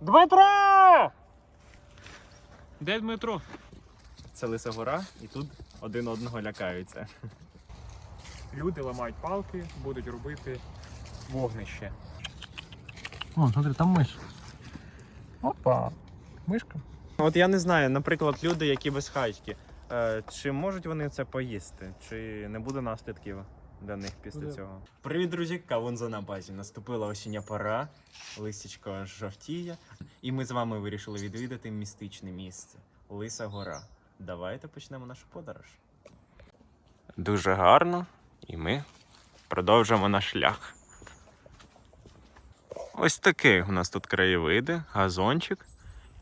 Дмитро! Де Дмитро? Це Лиса гора, і тут один одного лякаються. Люди ламають палки, будуть робити вогнище. О, смотри, там миш. Опа. Мишка. От я не знаю, наприклад, люди, які безхатьки, е, чи можуть вони це поїсти, чи не буде наслідків для них після цього. Привіт, друзі! Кавунза на базі. Наступила осіння пора, листячко аж жовтіє, і ми з вами вирішили відвідати містичне місце Лиса Гора. Давайте почнемо нашу подорож. Дуже гарно, і ми продовжимо наш шлях. Ось такий у нас тут краєвиди, газончик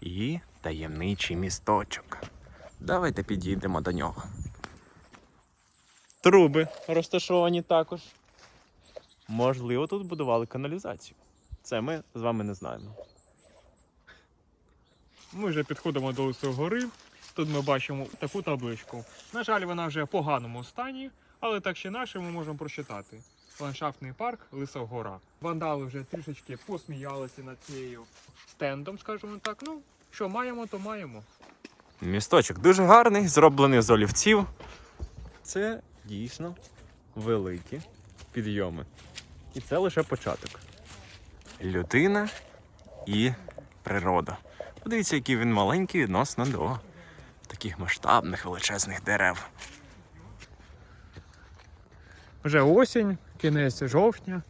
і таємничий місточок. Давайте підійдемо до нього. Труби розташовані також. Можливо, тут будували каналізацію. Це ми з вами не знаємо. Ми вже підходимо до Лисої гори. Тут ми бачимо таку табличку. На жаль, вона вже в поганому стані, але так чи інакше ми можемо прочитати. Ландшафтний парк Лиса Гора. Вандали вже трішечки посміялися над цією стендом, скажімо так. Ну, що маємо, то маємо. Місточок дуже гарний, зроблений з олівців. Це дійсно великі підйоми. І це лише початок. Людина і природа. Подивіться, який він маленький відносно до таких масштабних величезних дерев. Вже осінь, кінець жовтня,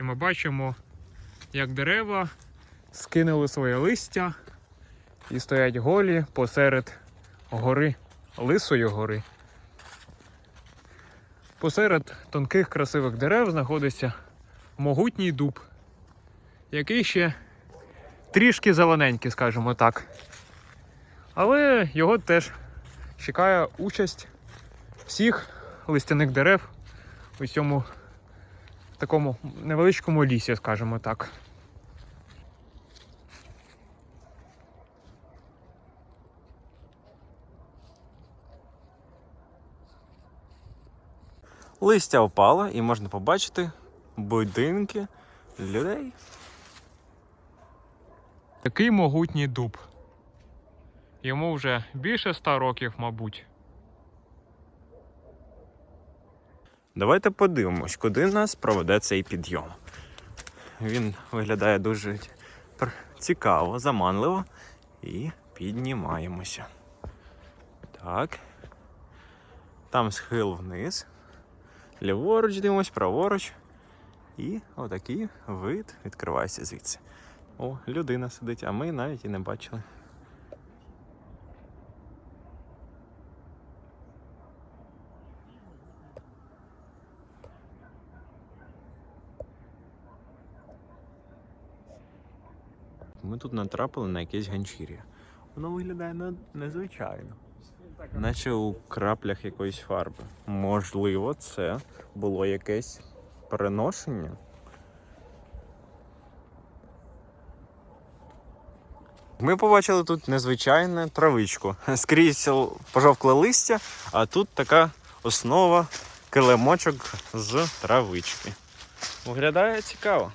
і ми бачимо, як дерева скинули своє листя і стоять голі посеред гори, лисої гори. Посеред тонких красивих дерев знаходиться могутній дуб, який ще трішки зелененький, скажімо так. Але його теж чекає участь всіх листяних дерев у цьому такому невеличкому лісі, скажімо так. Листя впало і можна побачити будинки людей. Такий могутній дуб. Йому вже більше ста років, мабуть. Давайте подивимось, куди нас проведе цей підйом. Він виглядає дуже цікаво, заманливо. І піднімаємося. Так. Там схил вниз. Ліворуч дивимось, праворуч. І отакий вид відкривається звідси. О, людина сидить, а ми навіть і не бачили. Ми тут натрапили на якесь ганчір'я. Воно виглядає незвичайно. Наче у краплях якоїсь фарби. Можливо, це було якесь переношення. Ми побачили тут незвичайну травичку. Скрізь пожовкле листя, а тут така основа килимочок з травички. Виглядає цікаво.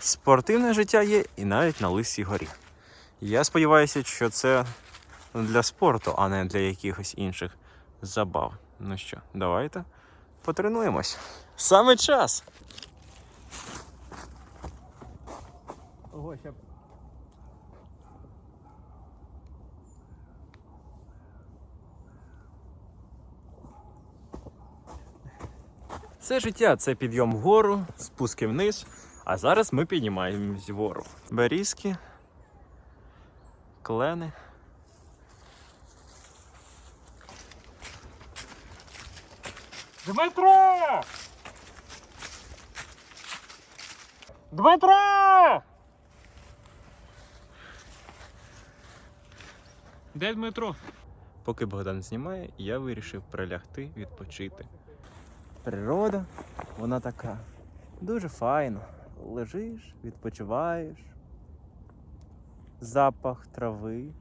Спортивне життя є і навіть на лисій горі. Я сподіваюся, що це для спорту, а не для якихось інших забав. Ну що, давайте потренуємось. Саме час. Ого, ще Все життя це підйом вгору, спуски вниз. А зараз ми піднімаємось вгору. Берізки, клени. Дмитро! Дмитро! Де Дмитро? Поки Богдан знімає, я вирішив прилягти, відпочити. Природа, вона така дуже файна. Лежиш, відпочиваєш. Запах трави.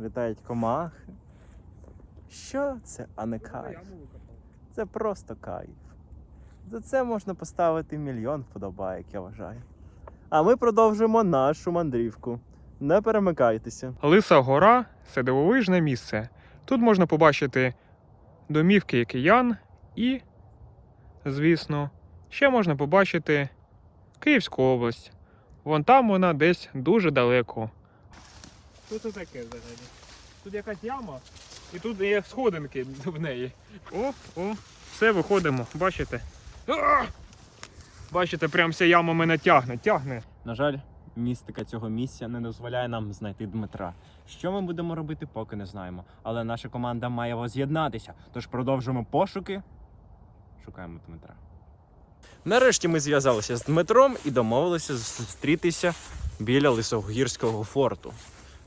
Літають комахи. Що це, а не кайф? Це просто кайф. За це можна поставити мільйон вподобайок, я вважаю. А ми продовжимо нашу мандрівку. Не перемикайтеся. Лиса гора це дивовижне місце. Тут можна побачити домівки киян і, звісно, ще можна побачити Київську область. Вон там вона десь дуже далеко. Що це таке взагалі? Тут якась яма, і тут є сходинки в неї. О, о, все, виходимо, бачите? А! Бачите, прям вся яма мене тягне, тягне. На жаль, містика цього місця не дозволяє нам знайти Дмитра. Що ми будемо робити, поки не знаємо. Але наша команда має воз'єднатися, тож продовжимо пошуки. Шукаємо Дмитра. Нарешті ми зв'язалися з Дмитром і домовилися зустрітися біля Лисогірського форту.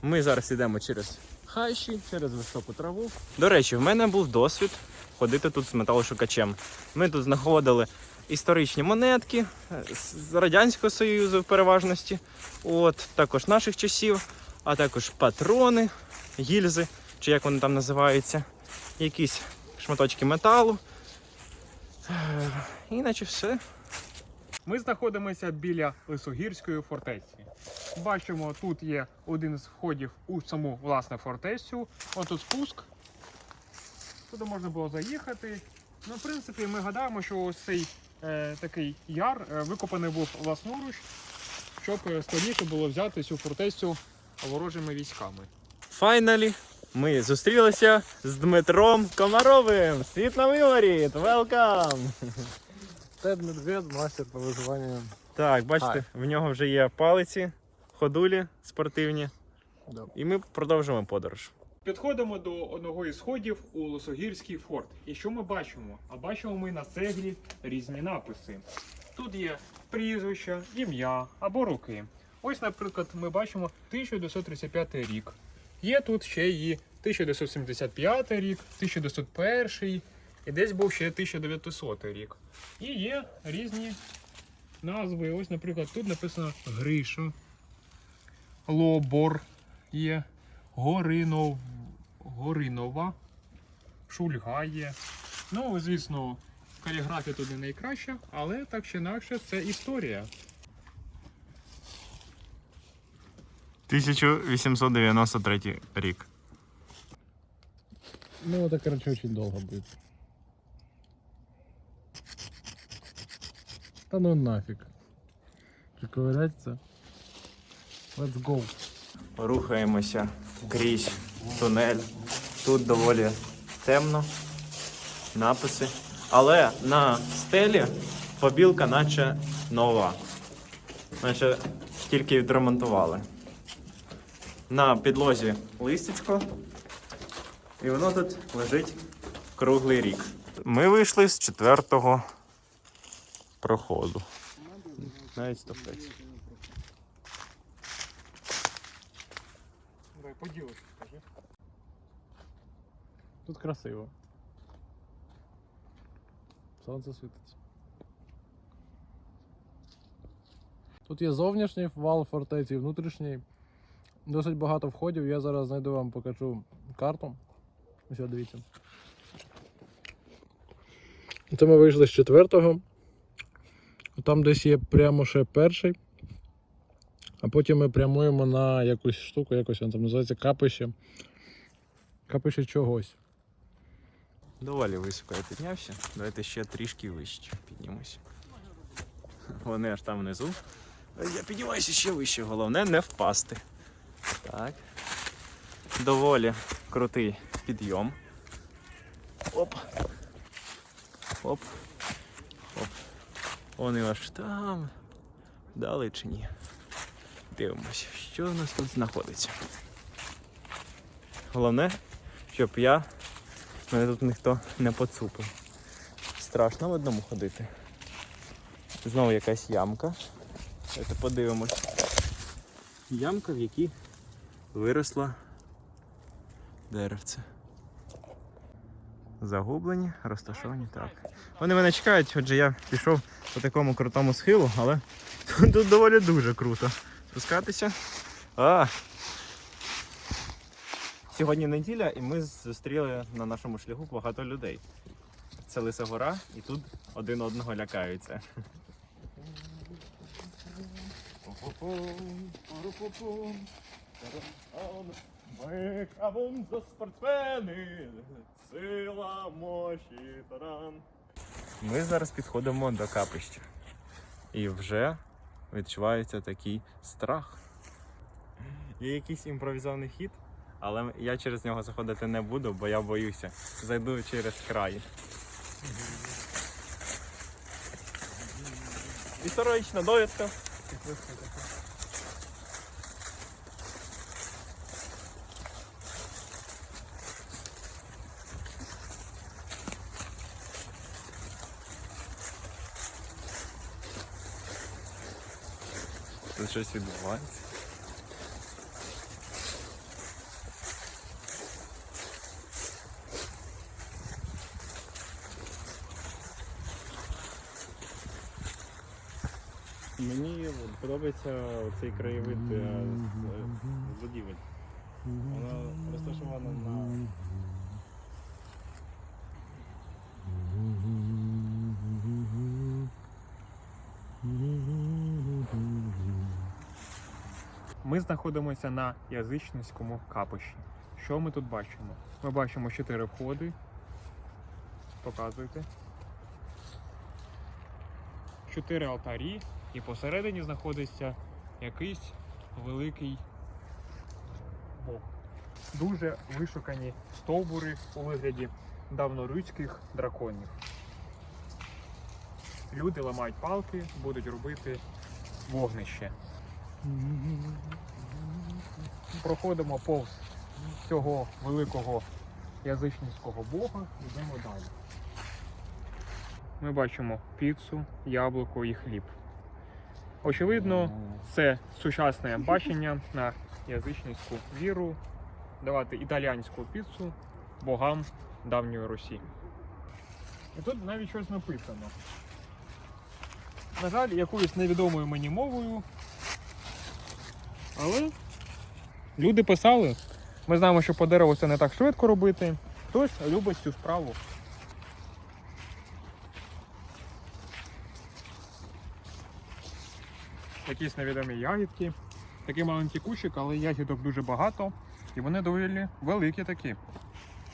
Ми зараз йдемо через хащі, через високу траву. До речі, в мене був досвід ходити тут з металошукачем. Ми тут знаходили історичні монетки з Радянського Союзу в переважності, от, також наших часів, а також патрони, гільзи, чи як вони там називаються, якісь шматочки металу. Іначе все. Ми знаходимося біля Лисогірської фортеці. Бачимо, тут є один з входів у саму власне фортецю. Ось тут спуск. Туди можна було заїхати. Ну, в принципі, ми гадаємо, що ось цей е, такий яр е, викопаний був власноруч, щоб е, складніше було взяти цю фортецю ворожими військами. Файналі ми зустрілися з Дмитром Комаровим. Світ на виворіт! Велкам! Тед Медвед, мастер по виживанню. Так, бачите, в нього вже є палиці, ходулі спортивні. Да. І ми продовжуємо подорож. Підходимо до одного із сходів у Лосогірський форт. І що ми бачимо? А бачимо ми на цеглі різні написи. Тут є прізвища, ім'я або роки. Ось, наприклад, ми бачимо 1935 рік. Є тут ще і 1975 рік, 1901 і десь був ще 1900 рік. І є різні назви. Ось, наприклад, тут написано Гриша, Лобор є. Горинов... Горинова, Шульга є. Ну, звісно, каліграфія тут не найкраща, але так чи інакше це історія. 1893 рік. Ну, это, короче, очень долго будет. Да ну нафиг. Что ковыряться? Let's go. Рухаємося крізь тунель. Тут доволі темно, написи. Але на стелі побілка наче нова. Наче тільки відремонтували. На підлозі листячко. І воно тут лежить круглий рік. Ми вийшли з четвертого проходу. Навіть стопець. Давай поділиш, скажи. Тут красиво. Сонце світить. Тут є зовнішній вал фортеці, і внутрішній. Досить багато входів. Я зараз знайду вам покажу карту. Ось дивіться. Це ми вийшли з четвертого. Там десь є прямо ще перший. А потім ми прямуємо на якусь штуку, якось воно там називається капище. Капище чогось. Доволі високо я піднявся. Давайте ще трішки вище піднімусь. Вони аж там внизу. Я піднімаюся ще вище. Головне не впасти. Так. Доволі крутий підйом. Оп. Оп. Вони аж там. Далечині. Дивимося, що у нас тут знаходиться. Головне, щоб я Мене тут ніхто не поцупив. Страшно в одному ходити. Знову якась ямка. Давайте подивимось. Ямка, в якій виросла деревце. Загублені, розташовані так. Вони мене чекають, отже я пішов по такому крутому схилу, але тут, доволі дуже круто. Спускатися. А, Сьогодні неділя, і ми зустріли на нашому шляху багато людей. Це Лиса гора, і тут один одного лякаються. Ми кавун за спортсмени, сила мощі таран. Ми зараз підходимо до капища. І вже відчувається такий страх. Є якийсь імпровізований хід, але я через нього заходити не буду, бо я боюся. Зайду через край. Історична довідка. Щось відбувається. Мені подобається цей краєвид е, з будівель. Вона розташована на Ми знаходимося на язичницькому капищі. Що ми тут бачимо? Ми бачимо чотири входи. Показуйте. Чотири алтарі, і посередині знаходиться якийсь великий бог. Дуже вишукані стовбури у вигляді давноруських драконів. Люди ламають палки, будуть робити вогнище. Проходимо повз цього великого язичницького бога, йдемо далі. Ми бачимо піцу, яблуко і хліб. Очевидно, це сучасне бачення на язичницьку віру давати італіянську піцу богам давньої Русі. І тут навіть щось написано. На жаль, якоюсь невідомою мені мовою. Але люди писали. Ми знаємо, що по дереву це не так швидко робити. Хтось любить цю справу. Якісь невідомі ягідки. Такий маленький кущик, але ягідок дуже багато. І вони доволі великі такі.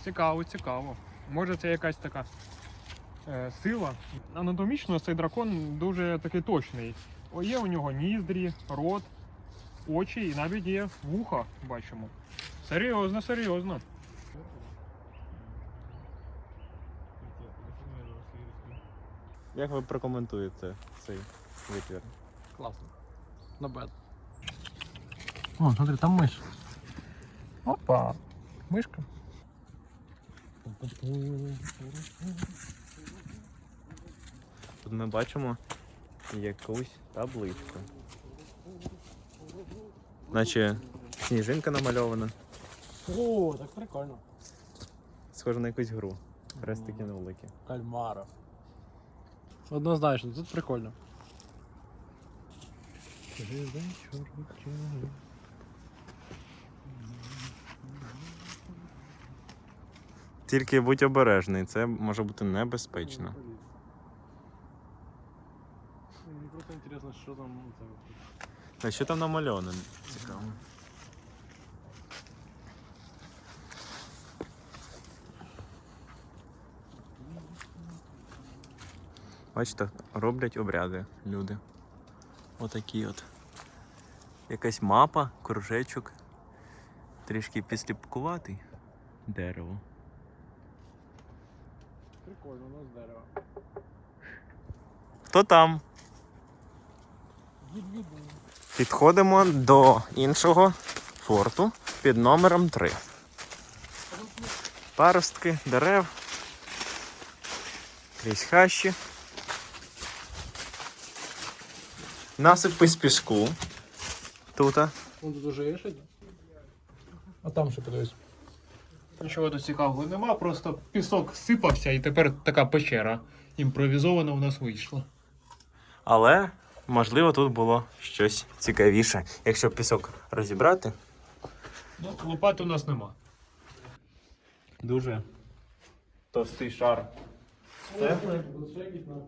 Цікаво, цікаво. Може це якась така е, сила. Анатомічно цей дракон дуже такий точний. О, є у нього ніздрі, рот, очі і навіть є вуха, бачимо. Серйозно, серйозно. Як ви прокоментуєте цей витвір? Класно. На бед. О, смотри, там миш. Опа. Мишка. Тут ми бачимо якусь табличку. Наче сніжинка намальована. О, так прикольно. Схоже на якусь гру. Хрестики невеликі. Кальмаров. Однозначно, тут прикольно. Тільки будь обережний, це може бути небезпечно. Мені просто інтересно, що там. А що там намальовано? Цікаво. Бачите, роблять обряди люди. Отакі от. Якась мапа, кружечок. Трішки підсліпкуватий. Дерево. Прикольно, у нас дерево. Хто там? Підходимо до іншого форту під номером 3. Паростки дерев. Крізь хащі. Насипи з піску. Тут. Вон тут уже є ще? А там ще подивись. Нічого тут цікавого нема, просто пісок сипався і тепер така печера імпровізована у нас вийшла. Але, можливо, тут було щось цікавіше. Якщо пісок розібрати. Ну, лопати у нас нема. Дуже товстий шар. Це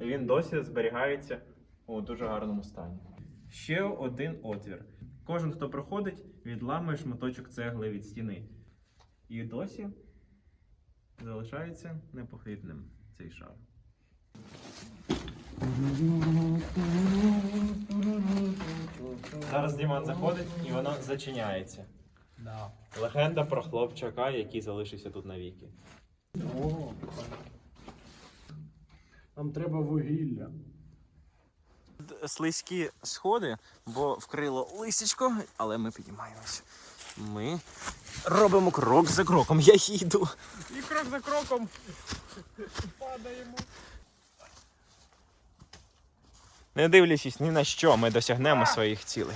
він досі зберігається у дуже гарному стані. ще один отвір. Кожен, хто проходить, відламує шматочок цегли від стіни. І досі залишається непохитним цей шар. Зараз Діман заходить і воно зачиняється. Да. Легенда про хлопчака, який залишився тут навіки. О. Нам треба вугілля. Слизькі сходи, бо вкрило листячко, але ми піднімаємося. Ми робимо крок за кроком. Я їду. І крок за кроком падаємо. Не дивлячись ні на що, ми досягнемо своїх цілей.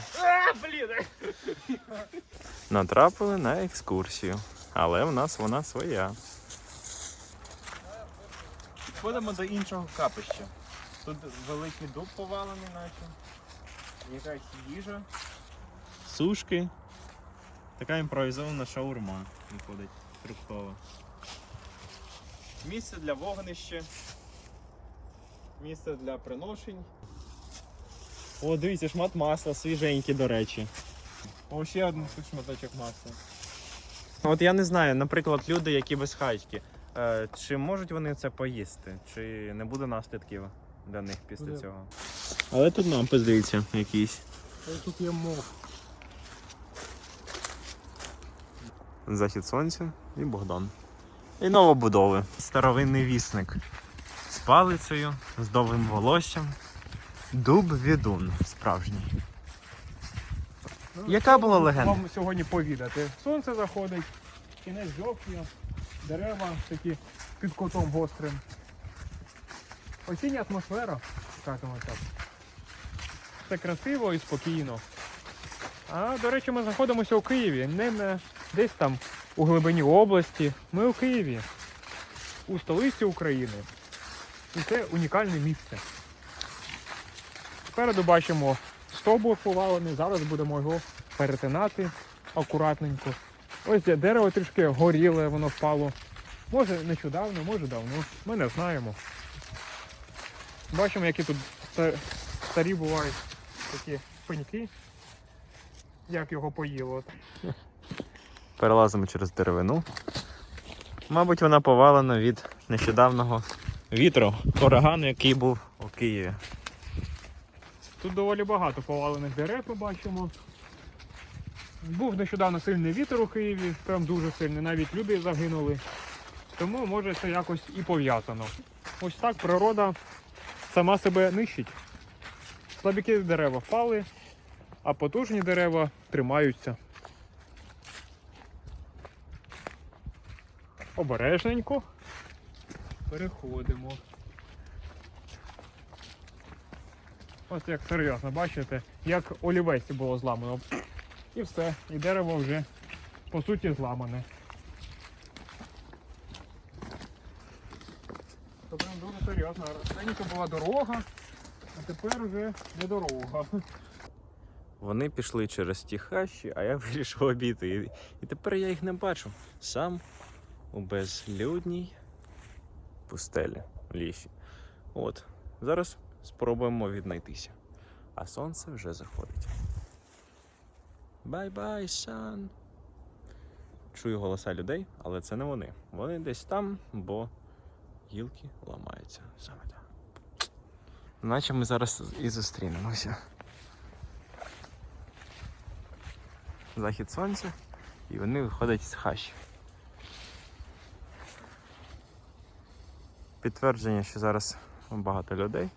Натрапили на екскурсію, але в нас вона своя. Ходимо до іншого капища. Тут великий дуб повалений, наче. Якась їжа. Сушки. Така імпровізована шаурма виходить фруктова. Місце для вогнища. Місце для приношень. О, дивіться, шмат масла, свіженький, до речі. О, ще один тут шматочок масла. От я не знаю, наприклад, люди, які безхатьки, е, чи можуть вони це поїсти, чи не буде наслідків для них після Буде. цього. Але тут напис, дивіться, якийсь. Ось Тут є мох. Захід сонця і Богдан. І новобудови. Старовинний вісник з палицею, з довгим волоссям. Дуб відун справжній. Яка була легенда? Вам сьогодні повідати. Сонце заходить, кінець жовтня, дерева такі під кутом гострим. Осіння атмосфера, скажімо так. Все красиво і спокійно. А, до речі, ми знаходимося у Києві, не на десь там у глибині області. Ми у Києві, у столиці України. І це унікальне місце. Спереду бачимо стовбур повалений, зараз будемо його перетинати акуратненько. Ось де дерево трішки горіле, воно впало. Може нещодавно, може давно. Ми не знаємо. Бачимо, які тут старі бувають такі пеньки, як його поїло. Перелазимо через деревину. Мабуть, вона повалена від нещодавного вітру, урагану, який був у Києві. Тут доволі багато повалених дерев ми бачимо. Був нещодавно сильний вітер у Києві, прям дуже сильний, навіть люди загинули. Тому може це якось і пов'язано. Ось так природа сама себе нищить. Слабікі дерева впали, а потужні дерева тримаються. Обережненько. Переходимо. Ось як серйозно, бачите, як олівець було зламано. І все, і дерево вже по суті зламане. Це прям дуже серйозно. Раніше була дорога, а тепер вже не дорога. Вони пішли через ті хащі, а я вирішив обійти. І, і тепер я їх не бачу. Сам у безлюдній пустелі лісі. От. Зараз спробуємо віднайтися. А сонце вже заходить. Бай-бай, сан. Чую голоса людей, але це не вони. Вони десь там, бо гілки ламаються саме там. Наче ми зараз і зустрінемося. захід сонця, і вони виходять з хащі. Підтвердження, що зараз багато людей.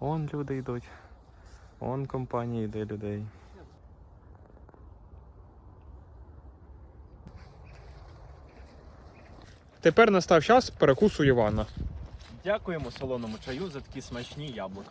Вон люди йдуть, вон компанія йде людей. Тепер настав час перекусу Івана. Дякуємо солоному чаю за такі смачні яблука.